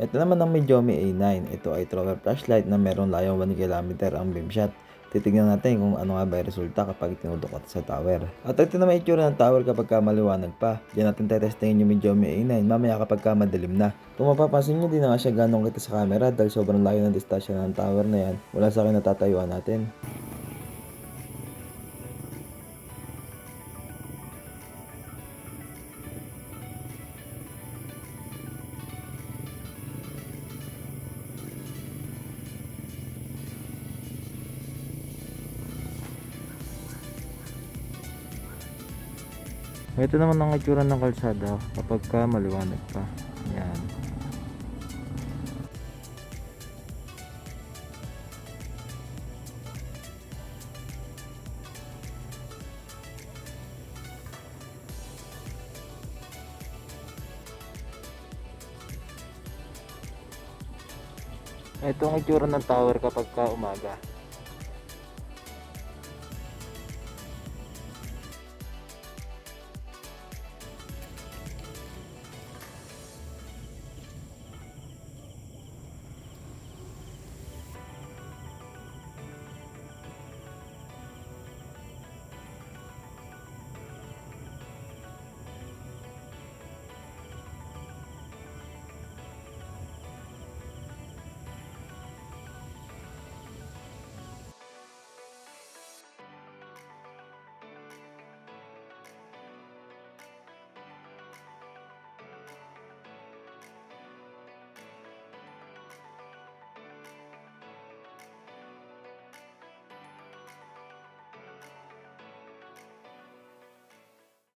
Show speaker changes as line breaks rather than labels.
Ito naman ang Medyomi A9. Ito ay thrower flashlight na merong layong 1 km ang beam shot. Titignan natin kung ano nga ba yung resulta kapag tinudukot sa tower. At ito naman itsura ng tower kapag ka maliwanag pa. Diyan natin tetestingin yung Medyomi A9 mamaya kapag ka madilim na. Kung mapapansin nyo, di na nga siya ganong kita sa camera dahil sobrang layo ng distansya ng tower na yan. Wala sa akin natatayuan natin. Ito naman ang itsura ng kalsada kapag ka maliwanag pa. Yan. Ito ang itsura ng tower kapag ka umaga.